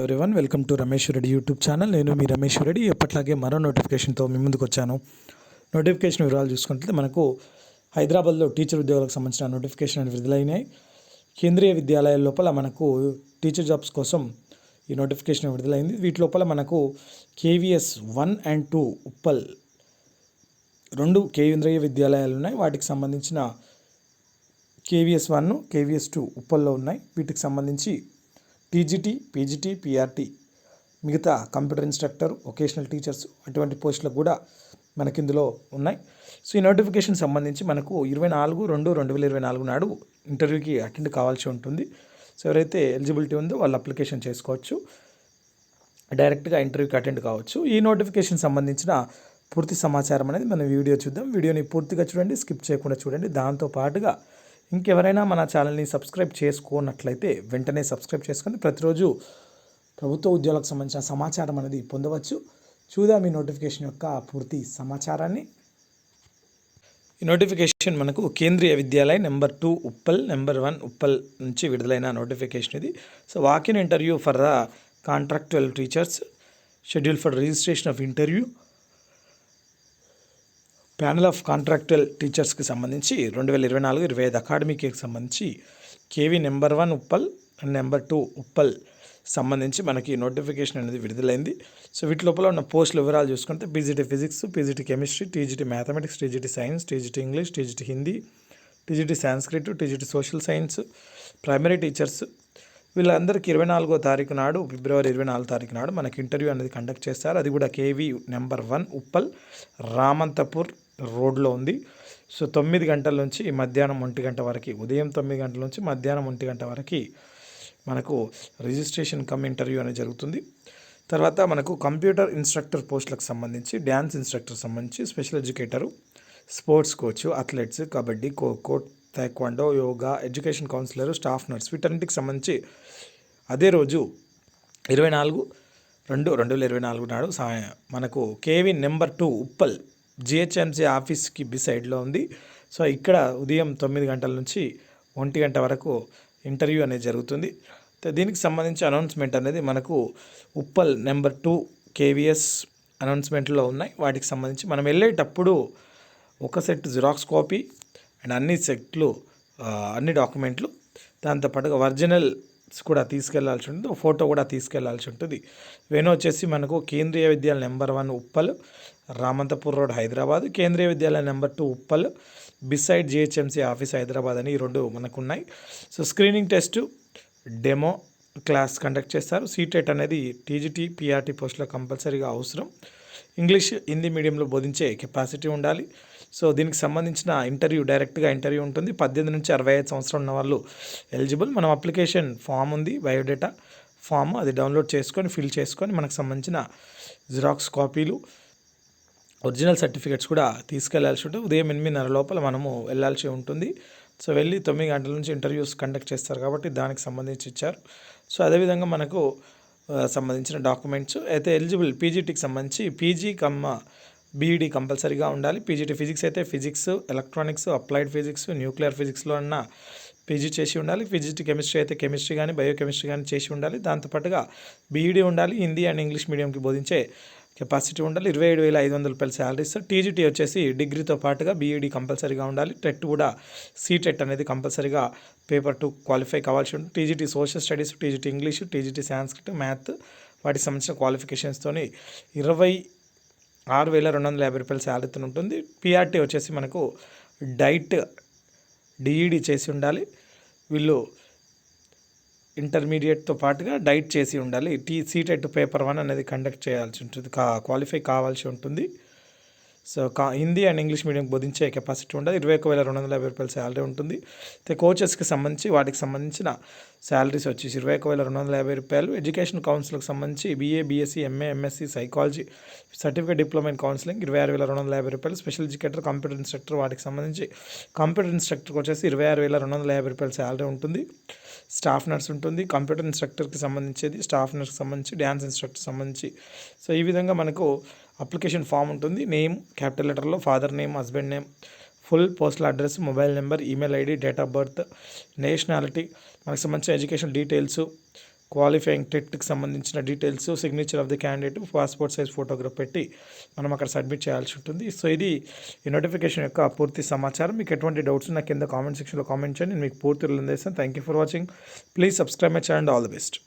Everyone welcome to Ramesh Reddy YouTube channel నేను మీ రమేష్ రెడ్డి ఎప్పట్లాగే మరో నోటిఫికేషన్తో మీ ముందుకు వచ్చాను. నోటిఫికేషన్ వివరాలు చూసుకుంటే మనకు హైదరాబాద్లో టీచర్ ఉద్యోగాలకు సంబంధించిన నోటిఫికేషన్ అనేవి విడుదలైనాయి. కేంద్రీయ విద్యాలయాల లోపల మనకు టీచర్ జాబ్స్ కోసం ఈ నోటిఫికేషన్ విడుదలైంది. వీటి లోపల మనకు KVS one and two Uppal రెండు కేంద్రీయ విద్యాలయాలు ఉన్నాయి. వాటికి సంబంధించిన కేవీఎస్ వన్ కేవీఎస్ టూ ఉప్పల్లో ఉన్నాయి. వీటికి సంబంధించి టీజీటీ పీజీటీ పీఆర్టీ మిగతా కంప్యూటర్ ఇన్స్ట్రక్టర్ వొకేషనల్ టీచర్స్ అటువంటి పోస్టులకు కూడా మనకి ఇందులో ఉన్నాయి. సో ఈ నోటిఫికేషన్ సంబంధించి మనకు ఇరవై నాలుగు రెండు రెండు వేల ఇరవై నాలుగు నాడు ఇంటర్వ్యూకి అటెండ్ కావాల్సి ఉంటుంది. సో ఎవరైతే ఎలిజిబిలిటీ ఉందో వాళ్ళు అప్లికేషన్ చేసుకోవచ్చు. డైరెక్ట్గా ఇంటర్వ్యూకి అటెండ్ కావచ్చు. ఈ నోటిఫికేషన్ సంబంధించిన పూర్తి సమాచారం అనేది మనం వీడియో చూద్దాం. వీడియోని పూర్తిగా చూడండి స్కిప్ చేయకుండా చూడండి. దాంతో పాటుగా ఇంకెవరైనా మన ఛానల్ని సబ్స్క్రైబ్ చేసుకున్నట్లయితే వెంటనే సబ్స్క్రైబ్ చేసుకొని ప్రతిరోజు ప్రభుత్వ ఉద్యోగాలకు సంబంధించిన సమాచారం అనేది పొందవచ్చు. చూద్దాం ఈ నోటిఫికేషన్ యొక్క పూర్తి సమాచారాన్ని. ఈ నోటిఫికేషన్ మనకు Kendriya Vidyalaya number two Uppal number one Uppal నుంచి విడుదలైన నోటిఫికేషన్ ఇది. So walk in interview for the contractual teachers schedule for registration of interview. Panel of contractual టీచర్స్కి సంబంధించి రెండు వేల ఇరవై నాలుగు ఇరవై ఐదు అకాడమీకి సంబంధించి KV number one Uppal and number two Uppal సంబంధించి మనకి నోటిఫికేషన్ అనేది విడుదలైంది. సో వీటి లోపల ఉన్న పోస్టుల వివరాలు చూసుకుంటే PGT physics PGT chemistry TGT mathematics TGT science TGT English TGT Hindi TGT Sanskrit TGT social science primary teachers. వీళ్ళందరికీ ఇరవై నాలుగో తారీఖు నాడు ఫిబ్రవరి ఇరవై నాలుగో తారీఖు నాడు మనకి ఇంటర్వ్యూ అనేది కండక్ట్ చేస్తారు అది కూడా KV number one Uppal Ramanthapur రోడ్లో ఉంది. సో తొమ్మిది గంటల నుంచి మధ్యాహ్నం ఒంటి గంట వరకు ఉదయం తొమ్మిది గంటల నుంచి మధ్యాహ్నం ఒంటి గంట వరకు మనకు రిజిస్ట్రేషన్ కమ్ ఇంటర్వ్యూ అనేది జరుగుతుంది. తర్వాత మనకు కంప్యూటర్ ఇన్స్ట్రక్టర్ పోస్టులకు సంబంధించి డ్యాన్స్ ఇన్స్ట్రక్టర్ సంబంధించి special educator sports coach athletes kabaddi kho kho taekwondo yoga education counsellor staff nurse వీటన్నిటికి సంబంధించి అదే రోజు ఇరవై నాలుగు రెండు రెండు వేల ఇరవై నాలుగు నాడు సాయం మనకు KV number two Uppal GHMC ఆఫీస్కి బిసైడ్లో ఉంది. సో ఇక్కడ ఉదయం తొమ్మిది గంటల నుంచి ఒంటి గంట వరకు ఇంటర్వ్యూ అనేది జరుగుతుంది. దీనికి సంబంధించి అనౌన్స్మెంట్ అనేది మనకు ఉప్పల్ నెంబర్ టూ కేవీఎస్ అనౌన్స్మెంట్లో ఉన్నాయి. వాటికి సంబంధించి మనం వెళ్ళేటప్పుడు ఒక సెట్ జిరాక్స్ కాపీ అండ్ అన్ని సెట్లు అన్ని డాక్యుమెంట్లు. దాంతోపాటుగా ఒరిజినల్స్ కూడా తీసుకెళ్ళాల్సి ఉంటుంది. ఫోటో కూడా తీసుకెళ్ళాల్సి ఉంటుంది. వెను వచ్చేసి మనకు Kendriya Vidyalaya number one Uppal Ramanthapur road Hyderabad. Kendriya విద్యాలయం number two Uppal beside GHMC office Hyderabad అని ఈ రెండు మనకు ఉన్నాయి so screening test demo class conduct చేస్తారు. సీటెట్ అనేది టీజీటీ పీఆర్టీ పోస్టులో కంపల్సరీగా అవసరం. ఇంగ్లీష్ హిందీ మీడియంలో బోధించే కెపాసిటీ ఉండాలి. సో దీనికి సంబంధించిన ఇంటర్వ్యూ డైరెక్ట్గా ఇంటర్వ్యూ ఉంటుంది. పద్దెనిమిది నుంచి అరవై ఐదు సంవత్సరం ఉన్న వాళ్ళు ఎలిజిబుల్ మనం అప్లికేషన్ ఫామ్ ఉంది బయోడేటా ఫామ్ అది డౌన్లోడ్ చేసుకొని ఫిల్ చేసుకొని మనకు సంబంధించిన జిరాక్స్ కాపీలు ఒరిజినల్ సర్టిఫికేట్స్ కూడా తీసుకెళ్ళాల్సి ఉంటుంది ఉదయం ఎనిమిదిన్నర లోపల మనము వెళ్ళాల్సి ఉంటుంది. సో వెళ్ళి తొమ్మిది గంటల నుంచి ఇంటర్వ్యూస్ కండక్ట్ చేస్తారు కాబట్టి దానికి సంబంధించి ఇచ్చారు. సో అదేవిధంగా మనకు సంబంధించిన డాక్యుమెంట్స్. అయితే ఎలిజిబుల్ పీజీటీకి సంబంధించి పీజీ కమ్మ బీఈడీ కంపల్సరీగా ఉండాలి. పీజీటీ ఫిజిక్స్ అయితే physics electronics applied physics nuclear ఫిజిక్స్లో అన్న పీజీ చేసి ఉండాలి. పీజీటీ కెమిస్ట్రీ అయితే కెమిస్ట్రీ కానీ బయోకెమిస్ట్రీ కానీ చేసి ఉండాలి. దాంతోపాటుగా బీఈడీ ఉండాలి. హిందీ అండ్ ఇంగ్లీష్ మీడియంకి బోధించే కెపాసిటీ ఉండాలి. ఇరవై ఏడు వేల ఐదు వందల రూపాయల శాలరీ ఇస్తారు టీజీటీ వచ్చేసి డిగ్రీతో పాటుగా బీఈడీ కంపల్సరీగా ఉండాలి. టెట్ కూడా సీటెట్ అనేది కంపల్సరీగా పేపర్ టూ క్వాలిఫై కావాల్సి ఉంటుంది. TGT social studies TGT English TGT Sanskrit math వాటికి సంబంధించిన క్వాలిఫికేషన్స్తోని ఇరవై ఆరు వేల రెండు వందల యాభై రూపాయల శాలరీతో ఉంటుంది. పిఆర్టీ వచ్చేసి మనకు డైట్ డిఈడి చేసి ఉండాలి. వీళ్ళు ఇంటర్మీడియట్తో పాటుగా డైట్ చేసి ఉండాలి. టీ సీటెట్ పేపర్ వన్ అనేది కండక్ట్ చేయాల్సి ఉంటుంది. కా క్వాలిఫై కావాల్సి ఉంటుంది. సో కా హిందీ అండ్ ఇంగ్లీష్ మీడియం బోధించే కెపాసిటీ ఉండదు. ఇరవై ఒక వేల రెండు వందల యాభై రూపాయల శాలరీ ఉంటుంది. అయితే కోచెస్కి సంబంధించి వాటికి సంబంధించిన శాలరీస్ వచ్చేసి ఇరవై ఒక వేల రెండు వందల యాభై రూపాయలు. ఎడ్యుకేషన్ కౌన్సిల్కి సంబంధించి BA BSc MA MSc psychology certificate diploma in counselling ఇరవై ఆరు వేల రెండు వందల యాభై రూపాయలు. స్పెషల్ ఎడ్యుకేటర్ కంప్యూటర్ ఇన్స్ట్రక్టర్ వాటికి సంబంధించి కంప్యూటర్ ఇన్స్ట్రక్టర్కి వచ్చేసి ఇరవై ఆరు వేల రెండు వందల యాభై రూపాయల శాలరీ ఉంటుంది. స్టాఫ్ నర్స్ ఉంటుంది. కంప్యూటర్ ఇన్స్ట్రక్టర్కి సంబంధించేది స్టాఫ్ నర్స్కి సంబంధించి డ్యాన్స్ ఇన్స్ట్రక్టర్ సంబంధించి. సో ఈ విధంగా మనకు అప్లికేషన్ ఫామ్ ఉంటుంది. నేమ్ క్యాపిటల్ లెటర్లో father name husband name full postal address mobile number email ID date of birth nationality మనకు సంబంధించిన ఎడ్యుకేషన్ డీటెయిల్స్ క్వాలిఫైయింగ్ టెట్కి సంబంధించిన details signature of the candidate passport size photograph పెట్టి మనం అక్కడ సబ్మిట్ చేయాల్సి ఉంటుంది. సో ఇది ఈ నోటిఫికేషన్ యొక్క పూర్తి సమాచారం. మీకు ఎటువంటి డౌట్స్ నా కింద కామెంట్ సెక్షన్లో కామెంట్ చేయండి. నేను మీకు పూర్తి రిలందేస్తాను thank you for watching please subscribe my channel all the best